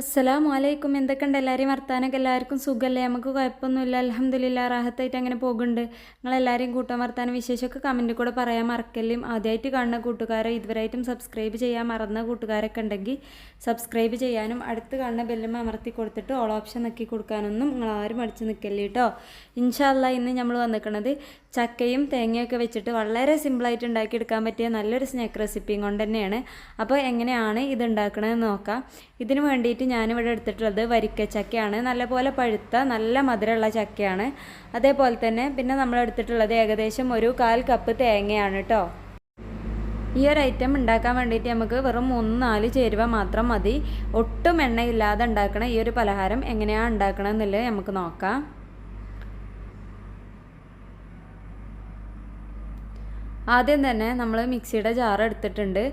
അസ്സലാമു അലൈക്കും എന്തൊക്കെയുണ്ട്? എല്ലാവരെയും വർത്താനൊക്കെ എല്ലാവർക്കും സുഖമല്ലേ നമുക്ക് കുഴപ്പമൊന്നുമില്ല. അലഹമ്മദില്ല റാഹത്തായിട്ട് അങ്ങനെ പോകുന്നുണ്ട്. നിങ്ങളെല്ലാവരെയും കൂട്ടാൻ വർത്താനം വിശേഷമൊക്കെ കമന്റിൽ കൂടെ പറയാൻ മറക്കല്ലേ. ആദ്യമായിട്ട് കാണുന്ന കൂട്ടുകാരെ ഇതുവരെയായിട്ടും സബ്സ്ക്രൈബ് ചെയ്യാൻ മറന്ന കൂട്ടുകാരൊക്കെ ഉണ്ടെങ്കിൽ സബ്സ്ക്രൈബ് ചെയ്യാനും അടുത്ത് കാണുന്ന ബെല്ലും അമർത്തി കൊടുത്തിട്ട് ഓൾ ഓപ്ഷൻ നക്കി കൊടുക്കാനൊന്നും നിങ്ങൾ ആരും അടിച്ച് നിൽക്കല്ലേ കേട്ടോ ഇൻഷാല്ല ഇന്ന് നമ്മൾ വന്നിരിക്കുന്നത് ചക്കയും തേങ്ങയൊക്കെ വെച്ചിട്ട് വളരെ സിമ്പിളായിട്ട് ഉണ്ടാക്കിയെടുക്കാൻ പറ്റിയ നല്ലൊരു സ്നാക്ക് റെസിപ്പിയും കൊണ്ട് തന്നെയാണ്. അപ്പോൾ എങ്ങനെയാണ് ഇത് ഉണ്ടാക്കണമെന്ന് നോക്കാം. ഇതിന് വേണ്ടിയിട്ട് ഞാനിവിടെ എടുത്തിട്ടുള്ളത് വരിക്ക ചക്കയാണ്. നല്ലപോലെ പഴുത്ത നല്ല മധുരമുള്ള ചക്കയാണ്. അതേപോലെ തന്നെ പിന്നെ നമ്മൾ എടുത്തിട്ടുള്ളത് ഏകദേശം ഒരു കാൽ കപ്പ് തേങ്ങയാണ് കേട്ടോ ഈ ഒരു ഐറ്റം ഉണ്ടാക്കാൻ വേണ്ടിയിട്ട് നമുക്ക് വെറും മൂന്ന് നാല് ചേരുവ മാത്രം മതി. ഒട്ടും എണ്ണയില്ലാതെ ഉണ്ടാക്കണ ഈ ഒരു പലഹാരം എങ്ങനെയാണ് ഉണ്ടാക്കണമെന്നുള്ളത് നമുക്ക് നോക്കാം. ആദ്യം തന്നെ നമ്മൾ മിക്സിയുടെ ജാർ എടുത്തിട്ടുണ്ട്.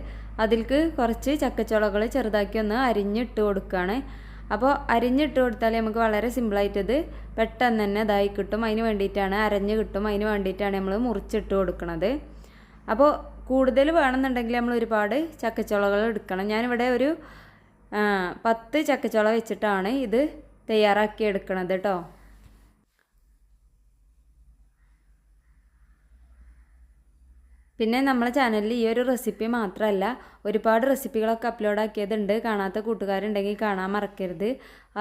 അതിൽക്ക് കുറച്ച് ചക്കച്ചുളകൾ ചെറുതാക്കി ഒന്ന് അരിഞ്ഞിട്ട് കൊടുക്കുകയാണ്. അപ്പോൾ അരിഞ്ഞിട്ട് കൊടുത്താൽ നമുക്ക് വളരെ സിമ്പിളായിട്ടത് പെട്ടെന്ന് തന്നെ ഇതായി കിട്ടും. അതിന് വേണ്ടിയിട്ടാണ് അരഞ്ഞ് കിട്ടും. അതിന് വേണ്ടിയിട്ടാണ് നമ്മൾ മുറിച്ചിട്ട് കൊടുക്കുന്നത് അപ്പോൾ കൂടുതൽ വേണമെന്നുണ്ടെങ്കിൽ നമ്മൾ ഒരുപാട് ചക്കച്ചുളകൾ എടുക്കണം. ഞാനിവിടെ ഒരു പത്ത് ചക്കച്ചുള വെച്ചിട്ടാണ് ഇത് തയ്യാറാക്കി എടുക്കണത് കേട്ടോ. പിന്നെ നമ്മളെ ചാനലിൽ ഈ ഒരു റെസിപ്പി മാത്രമല്ല ഒരുപാട് റെസിപ്പികളൊക്കെ അപ്ലോഡ് ആക്കിയതുണ്ട്. കാണാത്ത കൂട്ടുകാരുണ്ടെങ്കിൽ കാണാൻ മറക്കരുത്.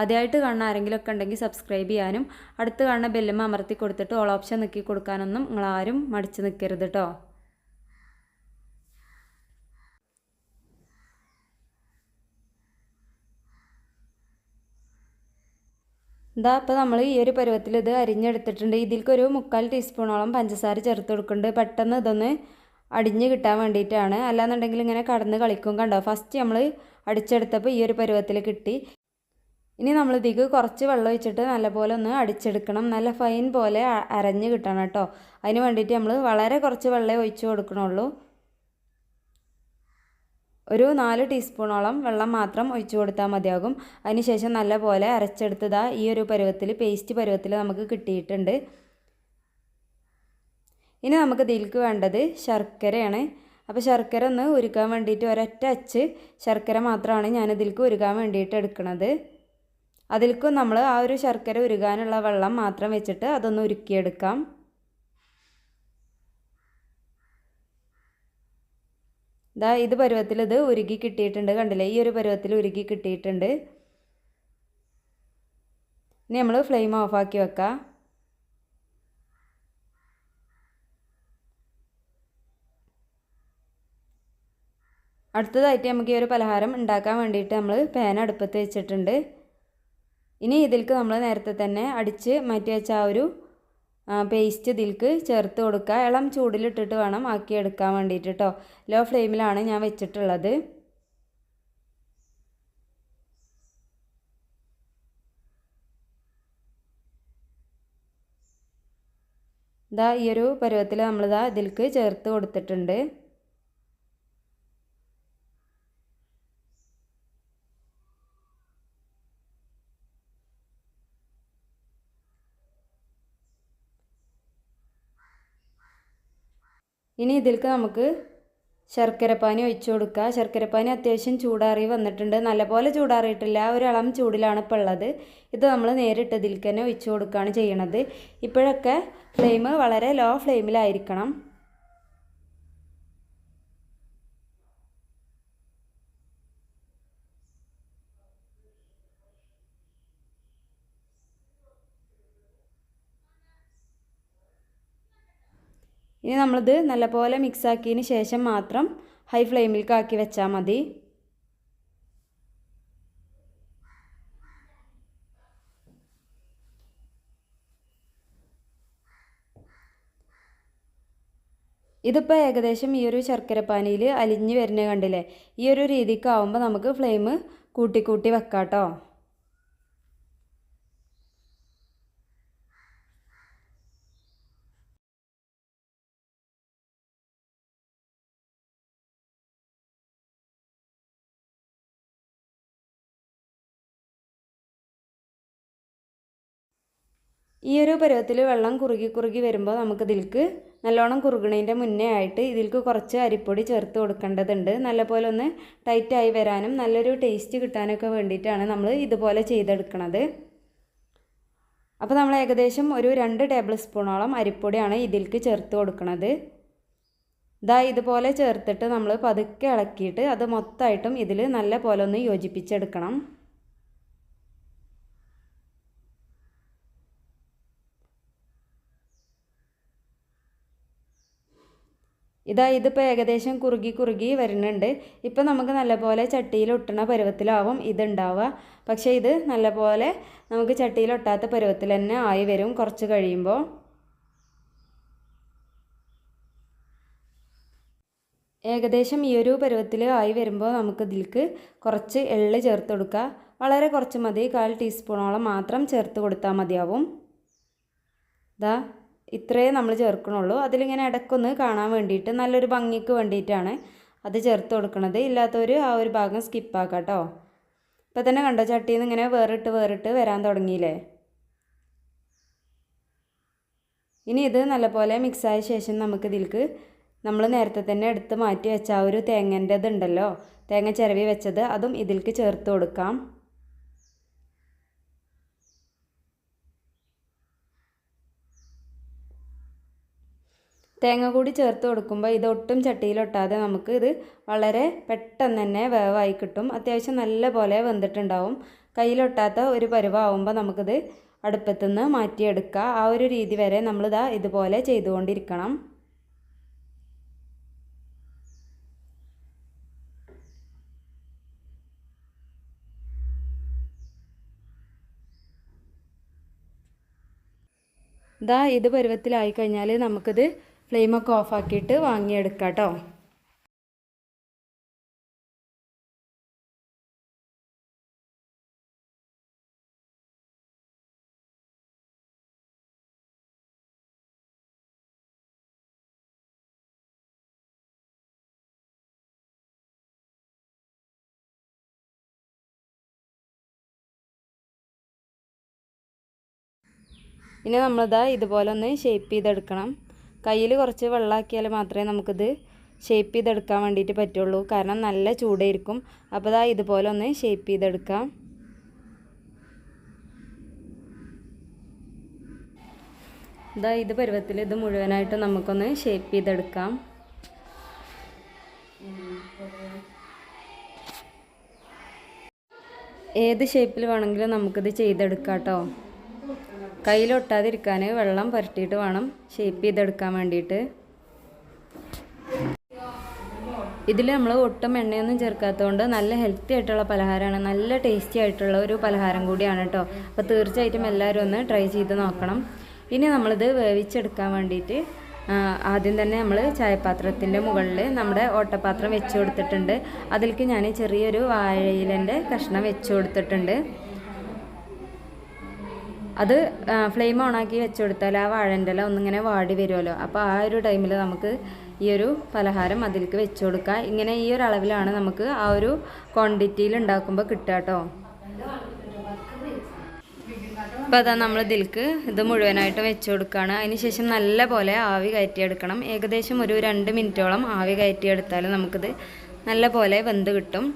ആദ്യമായിട്ട് കാണുന്ന ആരെങ്കിലും ഒക്കെ ഉണ്ടെങ്കിൽ സബ്സ്ക്രൈബ് ചെയ്യാനും അടുത്ത് കാണുന്ന ബെല്ലും അമർത്തി കൊടുത്തിട്ട് ഓൾ ഓപ്ഷൻ നിൽക്കി കൊടുക്കാനൊന്നും നിങ്ങളാരും മടിച്ച് നിൽക്കരുത് കേട്ടോ ഇതാ അപ്പോൾ നമ്മൾ ഈ ഒരു പരുവത്തിൽ ഇത് അരിഞ്ഞെടുത്തിട്ടുണ്ട്. ഇതിൽക്കൊരു മുക്കാൽ ടീസ്പൂണോളം പഞ്ചസാര ചേർത്ത് കൊടുക്കുന്നുണ്ട്. പെട്ടെന്ന് ഇതൊന്ന് അടിഞ്ഞ് കിട്ടാൻ വേണ്ടിയിട്ടാണ്. അല്ലാന്നുണ്ടെങ്കിൽ ഇങ്ങനെ കടന്ന് കളിക്കും കണ്ടോ? ഫസ്റ്റ് നമ്മൾ അടിച്ചെടുത്തപ്പോൾ ഈ ഒരു പരുവത്തിൽ കിട്ടി. ഇനി നമ്മൾ ഇതിക്ക് കുറച്ച് വെള്ളം ഒഴിച്ചിട്ട് നല്ലപോലെ ഒന്ന് അടിച്ചെടുക്കണം. നല്ല ഫൈൻ പോലെ അരഞ്ഞ് കിട്ടണം കേട്ടോ. അതിന് വേണ്ടിയിട്ട് നമ്മൾ വളരെ കുറച്ച് വെള്ളം ഒഴിച്ച് കൊടുക്കണുള്ളൂ. ഒരു നാല് ടീസ്പൂണോളം വെള്ളം മാത്രം ഒഴിച്ചു കൊടുത്താൽ മതിയാകും. അതിനുശേഷം നല്ലപോലെ അരച്ചെടുത്തതാ ഈ ഒരു പരുവത്തിൽ പേസ്റ്റ് പരുവത്തിൽ നമുക്ക് കിട്ടിയിട്ടുണ്ട്. ഇനി നമുക്ക് ഇതിലേക്ക് വേണ്ടത് ശർക്കരയാണ്. അപ്പോൾ ശർക്കര ഒന്ന് ഉരുക്കാൻ വേണ്ടിയിട്ട് ഒരൊറ്റ അച്ച് ശർക്കര മാത്രമാണ് ഞാൻ ഇതിലേക്ക് ഉരുക്കാൻ വേണ്ടിയിട്ട് എടുക്കുന്നത് അതിൽക്കും നമ്മൾ ആ ഒരു ശർക്കര ഉരുകാനുള്ള വെള്ളം മാത്രം വെച്ചിട്ട് അതൊന്ന് ഉരുക്കിയെടുക്കാം. ഇതാ ഇത് പരുവത്തിൽ ഇത് ഉരുകി കിട്ടിയിട്ടുണ്ട് കണ്ടില്ലേ? ഈ ഒരു പരുവത്തിൽ ഉരുകി കിട്ടിയിട്ടുണ്ട്. ഇനി നമ്മൾ ഫ്ലെയിം ഓഫാക്കി വെക്കാം. അടുത്തതായിട്ട് നമുക്ക് ഈ ഒരു പലഹാരം ഉണ്ടാക്കാൻ വേണ്ടിയിട്ട് നമ്മൾ പാൻ അടുപ്പത്ത് വെച്ചിട്ടുണ്ട്. ഇനി ഇതിൽക്ക് നമ്മൾ നേരത്തെ തന്നെ അടിച്ച് മാറ്റി വെച്ച ആ ഒരു പേസ്റ്റ് ഇതിൽക്ക് ചേർത്ത് കൊടുക്കുക. ഇളം ചൂടിലിട്ടിട്ട് വേണം ആക്കി എടുക്കാൻ വേണ്ടിയിട്ട് കേട്ടോ ലോ ഫ്ലെയിമിലാണ് ഞാൻ വെച്ചിട്ടുള്ളത്. ഇതാ ഈ ഒരു പരുവത്തിൽ നമ്മളിതാ ഇതിൽക്ക് ചേർത്ത് കൊടുത്തിട്ടുണ്ട്. ഇനി ഇതിലേക്ക് നമുക്ക് ശർക്കരപ്പാനി ഒഴിച്ചു കൊടുക്കുക ശർക്കരപ്പാനി അത്യാവശ്യം ചൂടാറി വന്നിട്ടുണ്ട്. നല്ലപോലെ ചൂടാറിയിട്ടില്ല. ഒരളം ചൂടിലാണ് ഇപ്പോൾ ഉള്ളത്. ഇത് നമ്മൾ നേരിട്ട് ഇതിൽക്ക് തന്നെ ഒഴിച്ചു കൊടുക്കുകയാണ് ചെയ്യണത്. ഇപ്പോഴൊക്കെ ഫ്ലെയിം വളരെ ലോ ഫ്ലെയിമിലായിരിക്കണം. ഇനി നമ്മളിത് നല്ലപോലെ മിക്സ് ആക്കിയതിന് ശേഷം മാത്രം ഹൈ ഫ്ലെയിമിലേക്ക് ആക്കി വെച്ചാൽ മതി. ഇതിപ്പോൾ ഏകദേശം ഈ ഒരു ശർക്കരപ്പാനിയിൽ അലിഞ്ഞ് വരുന്ന കണ്ടില്ലേ? ഈ ഒരു രീതിക്കാവുമ്പോൾ നമുക്ക് ഫ്ലെയിം കൂട്ടി കൂട്ടി വെക്കാം കേട്ടോ ഈ ഒരു പരുവത്തിൽ വെള്ളം കുറുകി കുറുകി വരുമ്പോൾ നമുക്ക് ഇതിലേക്ക് നല്ലോണം കുറുകണതിന്റെ മുന്നേ ആയിട്ട് ഇതിൽക്ക് കുറച്ച് അരിപ്പൊടി ചേർത്ത് കൊടുക്കേണ്ടതുണ്ട്. നല്ലപോലെ ഒന്ന് ടൈറ്റായി വരാനും നല്ലൊരു ടേസ്റ്റ് കിട്ടാനൊക്കെ വേണ്ടിയിട്ടാണ് നമ്മൾ ഇതുപോലെ ചെയ്തെടുക്കണത്. അപ്പോൾ നമ്മൾ ഏകദേശം ഒരു രണ്ട് ടേബിൾ സ്പൂണോളം അരിപ്പൊടിയാണ് ഇതിൽക്ക് ചേർത്ത് കൊടുക്കുന്നത് ഇതാ ഇതുപോലെ ചേർത്തിട്ട് നമ്മൾ പതുക്കെ ഇളക്കിയിട്ട് അത് മൊത്തമായിട്ടും ഇതിൽ നല്ല പോലെ ഒന്ന് യോജിപ്പിച്ചെടുക്കണം. ഇതാ ഇതിപ്പോൾ ഏകദേശം കുറുകി കുറുകി വരുന്നുണ്ട്. ഇപ്പം നമുക്ക് നല്ലപോലെ ചട്ടിയിൽ ഒട്ടുന്ന പരുവത്തിലാവും ഇതുണ്ടാവുക. പക്ഷേ ഇത് നല്ലപോലെ നമുക്ക് ചട്ടിയിൽ ഒട്ടാത്ത പരുവത്തിൽ തന്നെ ആയി വരും കുറച്ച് കഴിയുമ്പോൾ. ഏകദേശം ഈ ഒരു പരുവത്തിൽ ആയി വരുമ്പോൾ നമുക്ക് ഇതിലേക്ക് കുറച്ച് എള്ള് ചേർത്ത് കൊടുക്കുക. വളരെ കുറച്ച് മതി. കാൽ ടീസ്പൂണോളം മാത്രം ചേർത്ത് കൊടുത്താൽ മതിയാവും. ഇതാ ഇത്രയേ നമ്മൾ ചേർക്കണുള്ളൂ. അതിലിങ്ങനെ ഇടയ്ക്കൊന്ന് കാണാൻ വേണ്ടിയിട്ട് നല്ലൊരു ഭംഗിക്ക് വേണ്ടിയിട്ടാണ് അത് ചേർത്ത് കൊടുക്കുന്നത് ഇല്ലാത്തവർ ആ ഒരു ഭാഗം സ്കിപ്പാക്കാം കേട്ടോ ഇപ്പം തന്നെ കണ്ടോ ചട്ടിയിൽ നിന്ന് ഇങ്ങനെ വേറിട്ട് വേറിട്ട് വരാൻ തുടങ്ങിയില്ലേ? ഇനി ഇത് നല്ലപോലെ മിക്സായ ശേഷം നമുക്ക് ഇതിലേക്ക് നമ്മൾ നേരത്തെ തന്നെ എടുത്ത് മാറ്റി വെച്ച ആ ഒരു തേങ്ങന്റെ ഇതുണ്ടല്ലോ തേങ്ങ ചിരവി വെച്ചത് അതും ഇതിലേക്ക് ചേർത്ത് കൊടുക്കാം. തേങ്ങ കൂടി ചേർത്ത് കൊടുക്കുമ്പോൾ ഇത് ഒട്ടും ചട്ടിയിലൊട്ടാതെ നമുക്ക് ഇത് വളരെ പെട്ടെന്ന് തന്നെ വേവായി കിട്ടും. അത്യാവശ്യം നല്ല പോലെ വെന്തിട്ടുണ്ടാവും. കയ്യിലൊട്ടാത്ത ഒരു പരുവാകുമ്പോൾ നമുക്കിത് അടുപ്പത്തു നിന്ന് മാറ്റിയെടുക്കുക ആ ഒരു രീതി വരെ നമ്മളിതാ ഇതുപോലെ ചെയ്തുകൊണ്ടിരിക്കണം. ഇതാ ഇത് പരുവത്തിലായി കഴിഞ്ഞാൽ നമുക്കിത് ഫ്ലെയിമൊക്കെ ഓഫാക്കിയിട്ട് വാങ്ങിയെടുക്കാം കേട്ടോ. ഇനി നമ്മളിതാ ഇതുപോലെ ഒന്ന് ഷേപ്പ് ചെയ്തെടുക്കണം. കയ്യിൽ കുറച്ച് വെള്ളമാക്കിയാൽ മാത്രമേ നമുക്കിത് ഷേപ്പ് ചെയ്തെടുക്കാൻ വേണ്ടിയിട്ട് പറ്റുള്ളൂ. കാരണം നല്ല ചൂടായിരിക്കും. അപ്പോൾ ഇതാ ഇതുപോലെ ഒന്ന് ഷേപ്പ് ചെയ്തെടുക്കാം. ഇതാ ഇത് പരുവത്തിൽ ഇത് മുഴുവനായിട്ട് നമുക്കൊന്ന് ഷേപ്പ് ചെയ്തെടുക്കാം. ഏത് ഷേപ്പിൽ വേണമെങ്കിലും നമുക്കിത് ചെയ്തെടുക്കാം കേട്ടോ. കയ്യിലൊട്ടാതിരിക്കാൻ വെള്ളം പുരട്ടിയിട്ട് വേണം ഷേപ്പ് ചെയ്തെടുക്കാൻ വേണ്ടിയിട്ട്. ഇതിൽ നമ്മൾ ഒട്ടും എണ്ണയൊന്നും ചേർക്കാത്തതുകൊണ്ട് നല്ല ഹെൽത്തി ആയിട്ടുള്ള പലഹാരമാണ് നല്ല ടേസ്റ്റി ആയിട്ടുള്ള ഒരു പലഹാരം കൂടിയാണ് കേട്ടോ അപ്പോൾ തീർച്ചയായിട്ടും എല്ലാവരും ഒന്ന് ട്രൈ ചെയ്ത് നോക്കണം. ഇനി നമ്മളിത് വേവിച്ചെടുക്കാൻ വേണ്ടിയിട്ട് ആദ്യം തന്നെ നമ്മൾ ചായപാത്രത്തിന്റെ മുകളിൽ നമ്മുടെ ഓട്ടപാത്രം വെച്ച് കൊടുത്തിട്ടുണ്ട്. അതിലേക്ക് ഞാൻ ചെറിയൊരു വാഴയിലന്റെ കഷ്ണം വെച്ച് കൊടുത്തിട്ടുണ്ട്. അത് ഫ്ലെയിം ഓണാക്കി വെച്ച് കൊടുത്താൽ ആ വാഴന്റെ ഇല ഒന്നിങ്ങനെ വാടി വരുമല്ലോ. അപ്പോൾ ആ ഒരു ടൈമിൽ നമുക്ക് ഈ ഒരു പലഹാരം അതിലേക്ക് വെച്ച് കൊടുക്കുക ഇങ്ങനെ ഈ ഒരു അളവിലാണ് നമുക്ക് ആ ഒരു ക്വാണ്ടിറ്റിയിൽ ഉണ്ടാക്കുമ്പോൾ കിട്ടുക കേട്ടോ. അപ്പോൾ അതാ നമ്മൾ ഇതിലേക്ക് ഇത് മുഴുവനായിട്ട് വെച്ച് കൊടുക്കുകയാണ് അതിന് ശേഷം നല്ല പോലെ ആവി കയറ്റിയെടുക്കണം. ഏകദേശം ഒരു രണ്ട് മിനിറ്റോളം ആവി കയറ്റിയെടുത്താൽ നമുക്കിത് നല്ല പോലെ വെന്ത് കിട്ടും.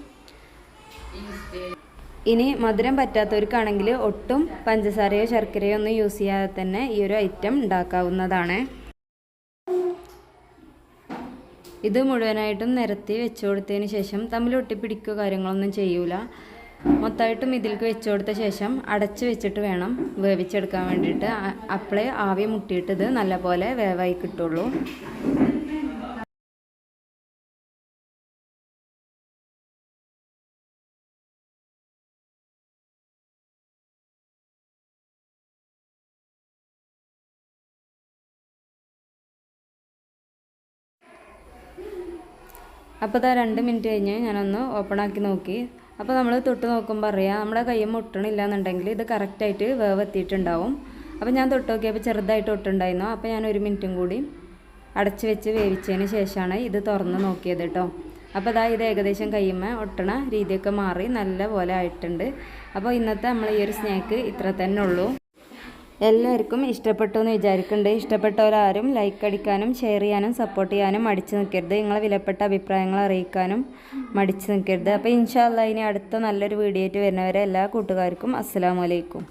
ഇനി മധുരം പറ്റാത്തവർക്കാണെങ്കിൽ ഒട്ടും പഞ്ചസാരയോ ശർക്കരയോ ഒന്നും യൂസ് ചെയ്യാതെ തന്നെ ഈ ഒരു ഐറ്റം ഉണ്ടാക്കാവുന്നതാണ്. ഇത് മുഴുവനായിട്ടും നിരത്തി വെച്ചു കൊടുത്തതിന് ശേഷം തമ്മിൽ ഒട്ടിപ്പിടിക്കുകയോ കാര്യങ്ങളൊന്നും ചെയ്യൂല. മൊത്തമായിട്ടും ഇതിലേക്ക് വെച്ചു കൊടുത്ത ശേഷം അടച്ചു വെച്ചിട്ട് വേണം വേവിച്ചെടുക്കാൻ വേണ്ടിയിട്ട്. അപ്പോഴേ ആവി മുട്ടിയിട്ട് ഇത് നല്ലപോലെ വേവായി കിട്ടുള്ളൂ. അപ്പോൾ ഇതാ രണ്ട് മിനിറ്റ് കഴിഞ്ഞ് ഞാനൊന്ന് ഓപ്പൺ ആക്കി നോക്കി. അപ്പോൾ നമ്മൾ തൊട്ട് നോക്കുമ്പോൾ അറിയാം നമ്മുടെ കൈ മുട്ടണില്ല എന്നുണ്ടെങ്കിൽ ഇത് കറക്റ്റായിട്ട് വേവ് എത്തിയിട്ടുണ്ടാവും. അപ്പോൾ ഞാൻ തൊട്ട് നോക്കിയപ്പോൾ ചെറുതായിട്ട് ഒട്ടുണ്ടായിരുന്നു. അപ്പോൾ ഞാൻ ഒരു മിനിറ്റും കൂടി അടച്ച് വെച്ച് വേവിച്ചതിന് ശേഷമാണ് ഇത് തുറന്ന് നോക്കിയത് കേട്ടോ. അപ്പോൾ അതാ ഇത് ഏകദേശം കയ്യുമ്മ ഒട്ടണ രീതിയൊക്കെ മാറി നല്ല പോലെ ആയിട്ടുണ്ട്. അപ്പോൾ ഇന്നത്തെ നമ്മൾ ഈ ഒരു സ്നാക്ക് ഇത്ര തന്നെ ഉള്ളൂ. എല്ലാവർക്കും ഇഷ്ടപ്പെട്ടു എന്ന് വിചാരിക്കുന്നുണ്ട് ഇഷ്ടപ്പെട്ടവരാരും ലൈക്ക് അടിക്കാനും ഷെയർ ചെയ്യാനും സപ്പോർട്ട് ചെയ്യാനും മടിച്ചു നിൽക്കരുത് നിങ്ങളെ വിലപ്പെട്ട അഭിപ്രായങ്ങൾ അറിയിക്കാനും മടിച്ചു നിൽക്കരുത് അപ്പോൾ ഇൻഷാല്ല ഇനി അടുത്ത നല്ലൊരു വീഡിയോ ആയിട്ട് വരുന്നവരെ എല്ലാ കൂട്ടുകാർക്കും അസ്സാം അലൈക്കും.